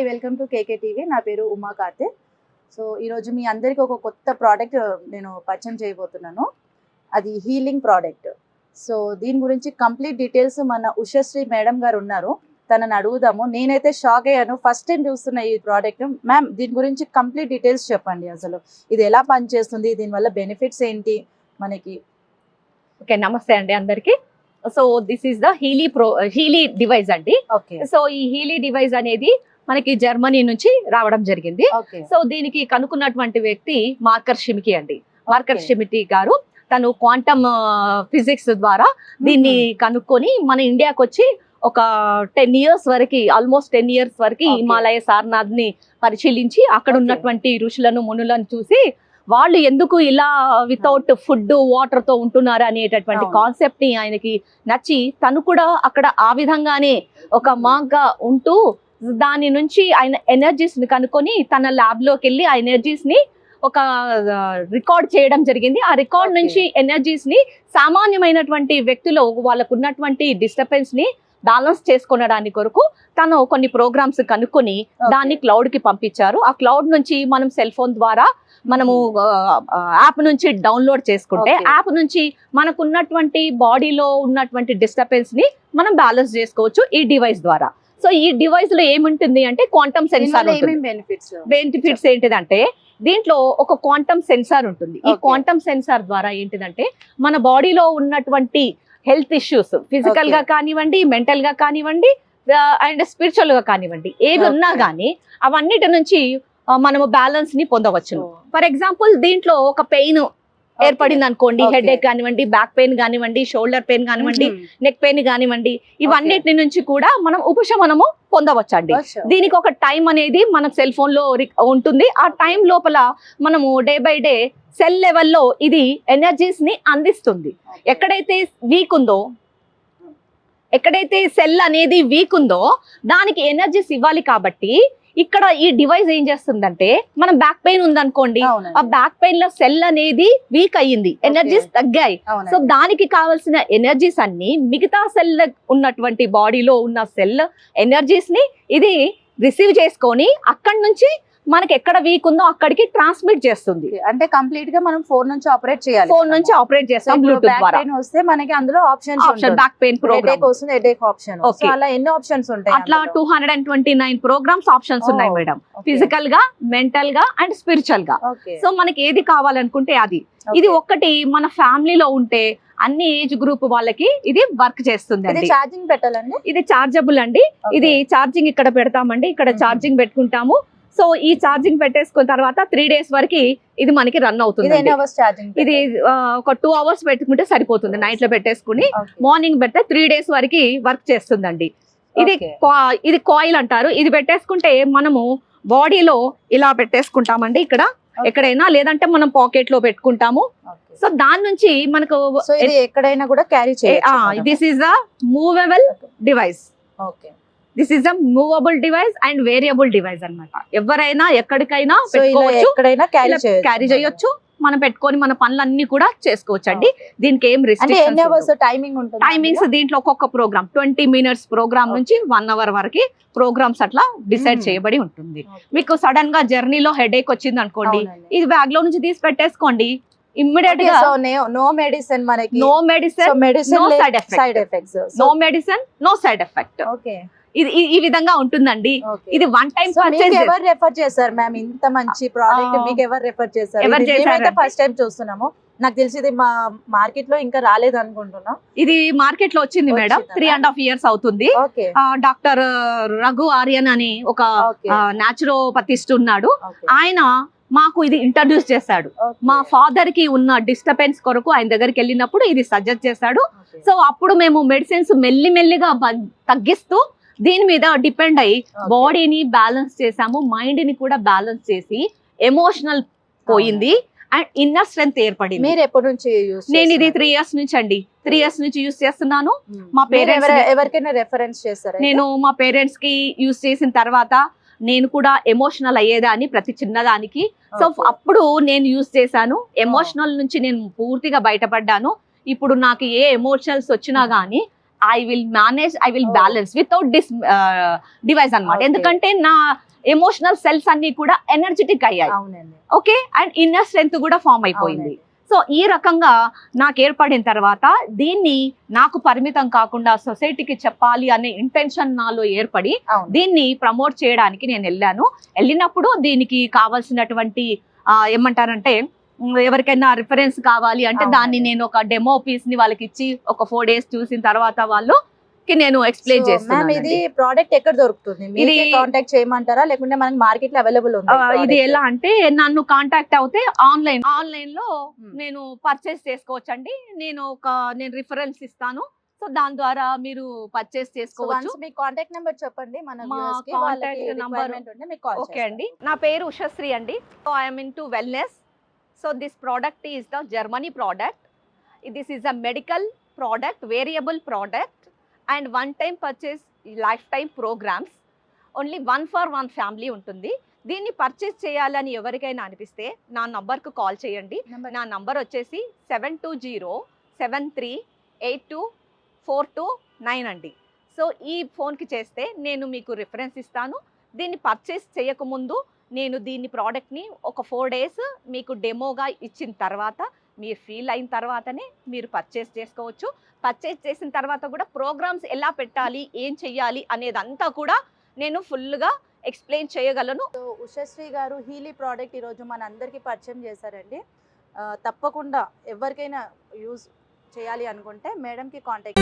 Hi welcome to KK TV. నా పేరు Uma కార్తె so ఈరోజు మీ అందరికీ ఒక కొత్త ప్రోడక్ట్ నేను పరిచయం చేయబోతున్నాను. అది హీలింగ్ ప్రోడక్ట్. సో దీని గురించి కంప్లీట్ డీటెయిల్స్ మన ఉషశ్రీ మేడం గారు ఉన్నారు. తనని అడుగుదాము. నేనైతే షాక్ అయ్యాను. ఫస్ట్ టైం చూస్తున్న ఈ ప్రోడక్ట్. మ్యామ్ దీని గురించి కంప్లీట్ డీటెయిల్స్ చెప్పండి అసలు. ఇది ఎలా పనిచేస్తుంది? దీనివల్ల బెనిఫిట్స్ ఏంటి? మనకి ఓకే నమస్తే అండి అందరికి. So this is the Healy Pro Healy device అండి. ఓకే. సో ఈ హీలీ డివైస్ అనేది మనకి జర్మనీ నుంచి రావడం జరిగింది. సో దీనికి కనుక్కున్నటువంటి వ్యక్తి మార్కర్ షిమికి అండి. మార్కర్ షిమిటి గారు తను క్వాంటమ్ ఫిజిక్స్ ద్వారా దీన్ని కనుక్కొని మన ఇండియాకి వచ్చి ఒక టెన్ ఇయర్స్ వరకు ఆల్మోస్ట్ టెన్ ఇయర్స్ వరకు. హిమాలయ సారనాథ్ని పరిశీలించి అక్కడ. ఉన్నటువంటి ఋషులను మునులను చూసి వాళ్ళు ఎందుకు ఇలా వితౌట్ ఫుడ్ వాటర్తో ఉంటున్నారు అనేటటువంటి. కాన్సెప్ట్ని ఆయనకి నచ్చి తను కూడా అక్కడ ఆ విధంగానే ఒక మాగ్గా ఉంటూ దాని నుంచి ఆయన ఎనర్జీస్ని కనుక్కొని తన ల్యాబ్లోకి వెళ్ళి ఆ ఎనర్జీస్ని ఒక రికార్డ్ చేయడం జరిగింది ఆ రికార్డ్. నుంచి ఎనర్జీస్ని సామాన్యమైనటువంటి వ్యక్తులు వాళ్ళకు ఉన్నటువంటి డిస్టర్బెన్స్ని బ్యాలెన్స్ చేసుకొనడానికి కొరకు తను కొన్ని ప్రోగ్రామ్స్ కనుక్కొని దాన్ని క్లౌడ్కి పంపించారు ఆ క్లౌడ్ నుంచి మనం సెల్ ఫోన్ ద్వారా మనము యాప్ నుంచి డౌన్లోడ్ చేసుకుంటే. యాప్ నుంచి మనకు ఉన్నటువంటి బాడీలో ఉన్నటువంటి డిస్టర్బెన్స్ని మనం బ్యాలెన్స్ చేసుకోవచ్చు ఈ డివైస్ ద్వారా సో ఈ డివైస్లో ఏముంటుంది అంటే క్వాంటమ్ సెన్సార్ బెనిఫిట్స్ ఏంటిదంటే దీంట్లో ఒక క్వాంటమ్ సెన్సార్ ఉంటుంది ఈ. క్వాంటమ్ సెన్సార్ ద్వారా ఏంటిదంటే మన బాడీలో ఉన్నటువంటి హెల్త్ ఇష్యూస్ ఫిజికల్. గా కానివ్వండి మెంటల్గా కానివ్వండి అండ్ స్పిరిచువల్గా కానివ్వండి ఏవి ఉన్నా. గానీ అవన్నిటి నుంచి మనము బ్యాలెన్స్ని పొందవచ్చు ఫర్ ఎగ్జాంపుల్ దీంట్లో ఒక పెయిన్ ఏర్పడింది అనుకోండి. హెడ్ ఏక్ కానివ్వండి బ్యాక్ పెయిన్ కానివ్వండి షోల్డర్ పెయిన్ కానివ్వండి నెక్ పెయిన్ కానివ్వండి ఇవన్నిటి నుంచి కూడా మనం ఉపశమనము పొందవచ్చు అండి దీనికి ఒక టైం అనేది మన సెల్ ఫోన్లో ఉంటుంది. ఆ టైం లోపల మనము డే బై డే సెల్ లెవెల్లో ఇది ఎనర్జీస్ని అందిస్తుంది. ఎక్కడైతే వీక్ ఉందో ఎక్కడైతే సెల్ అనేది వీక్ ఉందో దానికి ఎనర్జీస్ ఇవ్వాలి కాబట్టి ఇక్కడ ఈ డివైస్ ఏం చేస్తుందంటే మనం బ్యాక్ పెయిన్ ఉందనుకోండి ఆ బ్యాక్ పెయిన్లో సెల్ అనేది వీక్ అయ్యింది ఎనర్జీస్ తగ్గాయి. సో దానికి కావాల్సిన ఎనర్జీస్ అన్ని మిగతా సెల్ ఉన్నటువంటి బాడీలో ఉన్న సెల్ ఎనర్జీస్ని ఇది రిసీవ్ చేసుకొని అక్కడి నుంచి మనకి ఎక్కడ వీక్ ఉందో అక్కడికి ట్రాన్స్మిట్ చేస్తుంది. అంటే కంప్లీట్గా మనం ఫోన్ నుంచి ఆపరేట్ చేయాలి. ఫోన్ నుంచి ఆపరేట్ చేస్తాం బ్లూటూత్ ద్వారా. వస్తే మనకి అందులో options option back pain headache program వస్తుంది హెడేక్ ఆప్షన్. అలా ఎన్ని ఆప్షన్స్ ఉంటాయి అట్లా two hundred and twenty nine programs options ఉన్నాయి. మేడం. ఫిజికల్గా మెంటల్గా అండ్ స్పిరిచువల్గా సో మనకి ఏది కావాలనుకుంటే అది. ఇది ఒక్కటి మన ఫ్యామిలీలో ఉంటే అన్ని ఏజ్ గ్రూప్ వాళ్ళకి ఇది వర్క్ చేస్తుంది ఛార్జింగ్ పెట్టాలండి? ఇది చార్జబుల్ అండి. ఇది ఛార్జింగ్ ఇక్కడ పెడతామండి. ఇక్కడ. ఛార్జింగ్ పెట్టుకుంటాము. సో ఈ ఛార్జింగ్ పెట్టేసుకున్న తర్వాత త్రీ డేస్ వరకు ఇది మనకి రన్ అవుతుంది ఇది ఒక టూ అవర్స్ పెట్టుకుంటే సరిపోతుంది నైట్లో పెట్టేసుకుని. మార్నింగ్ పెడితే త్రీ డేస్ వరకు వర్క్ చేస్తుందండి. ఇది ఇది కాయిల్ అంటారు. ఇది పెట్టేసుకుంటే మనము బాడీలో ఇలా పెట్టేసుకుంటామండి ఇక్కడ. ఎక్కడైనా లేదంటే మనం పాకెట్లో పెట్టుకుంటాము సో దాని నుంచి మనకు ఎక్కడైనా కూడా క్యారీ చేయొచ్చు this is the movable device okay this is a movable device and variable device అన్నమాట. ఎవరైనా ఎక్కడికైనా ఎక్కడైనా క్యారీ చేయొచ్చు మనం పెట్టుకొని మన పనులన్నీ కూడా చేసుకోవచ్చు అండి దీనికి ఏం టైమింగ్ టైమింగ్స్ దీంట్లో? ఒక్కొక్క ప్రోగ్రామ్ ట్వంటీ మినిట్స్ ప్రోగ్రామ్ నుంచి వన్ అవర్ వరకు ప్రోగ్రామ్స్ అట్లా డిసైడ్ Hmm. చేయబడి ఉంటుంది. మీకు సడన్గా జర్నీలో హెడ్ ఏక్ వచ్చింది అనుకోండి ఇది బ్యాగ్లో నుంచి తీసి పెట్టేసుకోండి. ఇమ్మీడియట్గా నో మెడిసిన్ మనకి. No medicine medicine. Side effects no medicine no side effect okay ఇది ఈ- విధంగా ఉంటుందండి. ఇది వన్ టైం పర్చేస్ ఎవరు రెఫర్ చేశారు మ్యామ్ ఇంత మంచి ప్రోడక్ట్ ఆ. మీకు ఎవరు రెఫర్ చేశారు? ఎవరు ఫస్ట్ టైం చూస్తున్నాము. నాకు తెలిసి ఇది మా మార్కెట్లో ఇంకా రాలేదు అనుకుంటున్నా. ఇది మార్కెట్లో వచ్చింది madam? Three and half years అవుతుంది. డాక్టర్ రఘు ఆర్యన్ అని ఒక ఓకే న్యాచురోపతిస్ట్ ఉన్నాడు. ఆయన మాకు ఇది ఇంట్రడ్యూస్ చేశాడు. మా ఫాదర్కి ఉన్న డిస్టర్బెన్స్ కొరకు ఆయన దగ్గరికి వెళ్ళినప్పుడు ఇది సజెస్ట్ చేశాడు. సో అప్పుడు మేము మెడిసిన్స్ మెల్లి మెల్లిగా బ- తగ్గిస్తూ దీని మీద డిపెండ్ అయ్యి బాడీని బ్యాలెన్స్ చేసాము మైండ్ని కూడా బ్యాలెన్స్ చేసి ఎమోషనల్ పోయింది అండ్ ఇన్నర్ స్ట్రెంత్ ఏర్పడింది. మీరు ఎప్పటి నుంచి నేను ఇది త్రీ ఇయర్స్ నుంచి అండి. త్రీ ఇయర్స్ నుంచి యూస్ చేస్తున్నాను. మా ని- ఎవరికైనా రెఫరెన్స్ చేస్తారా నేను మా పేరెంట్స్కి యూస్ చేసిన తర్వాత నేను కూడా ఎమోషనల్ అయ్యేదాన్ని ప్రతి చిన్నదానికి. సో. అప్పుడు నేను యూస్ చేశాను. ఎమోషనల్ నుంచి నేను పూర్తిగా బయటపడ్డాను. ఇప్పుడు నాకు ఏ ఎమోషనల్స్ వచ్చినా గానీ I will manage I will. Balance without this device అన్నమాట. Okay. ఎందుకంటే నా ఎమోషనల్ సెల్స్ అన్ని కూడా ఎనర్జెటిక్ అయ్యాయి. ఓకే అండ్ ఇన్నర్ స్ట్రెంత్ కూడా ఫామ్ అయిపోయింది. సో ఈ రకంగా నాకు ఏర్పడిన తర్వాత దీన్ని నాకు పరిమితం కాకుండా సొసైటీకి చెప్పాలి అనే ఇంటెన్షన్ నాలో ఏర్పడి దీన్ని ప్రమోట్ చేయడానికి నేను వెళ్ళాను. వెళ్ళినప్పుడు దీనికి కావాల్సినటువంటి ఏమంటారంటే ఎవరికైనా రిఫరెన్స్ కావాలి అంటే. దాన్ని నేను ఒక డెమో పీస్ని వాళ్ళకి ఇచ్చి ఒక ఫోర్ డేస్ చూసిన తర్వాత వాళ్ళు నేను ఎక్స్ప్లెయిన్ మ్యామ్ ఇది ప్రోడక్ట్ ఎక్కడ దొరుకుతుంది? ఇది- కాంటాక్ట్ చేయమంటారా? లేకుంటే మనకి మార్కెట్లో అవైలబుల్ ఉంది ఇది? ఎలా అంటే నన్ను కాంటాక్ట్ అవుతే ఆన్లైన్ ఆన్లైన్లో Hmm. నేను పర్చేస్ చేసుకోవచ్చండి. నేను ఒక నేను రిఫరెన్స్ ఇస్తాను. సో దాని ద్వారా మీరు పర్చేస్ చేసుకోవచ్చు. మీ కాంటాక్ట్ నెంబర్ చెప్పండి. మన మా viewers కి contact వాళ్ళకి number- requirement ఉంటే మీకు కాల్ ఓకే అండి. నా పేరు ఉషశ్రీ అండి. So I'm into wellness so this product is the Germany product this is a medical product variable product and one time purchase lifetime programs only one for one family ఉంటుంది. దీన్ని purchase చేయాలని ఎవరికైనా అనిపిస్తే నా నంబర్కు కాల్ చేయండి. నా number వచ్చేసి seven two zero seven three eight two four two nine అండి. సో ఈ ఫోన్కి చేస్తే నేను మీకు రిఫరెన్స్ ఇస్తాను. దీన్ని పర్చేస్ చేయకముందు నేను దీన్ని ప్రోడక్ట్ని ఒక ఫోర్ డేస్ మీకు డెమోగా ఇచ్చిన తర్వాత మీరు ఫీల్ అయిన తర్వాతనే మీరు పర్చేస్ చేసుకోవచ్చు. పర్చేస్ చేసిన తర్వాత కూడా ప్రోగ్రామ్స్ ఎలా పెట్టాలి ఏం చెయ్యాలి అనేదంతా కూడా నేను ఫుల్గా ఎక్స్ప్లెయిన్ చేయగలను. సో ఉషశ్రీ గారు హీలీ ప్రోడక్ట్ ఈరోజు మన అందరికీ పరిచయం చేశారండి. తప్పకుండా ఎవరికైనా యూజ్ చేయాలి అనుకుంటే మేడంకి కాంటాక్ట్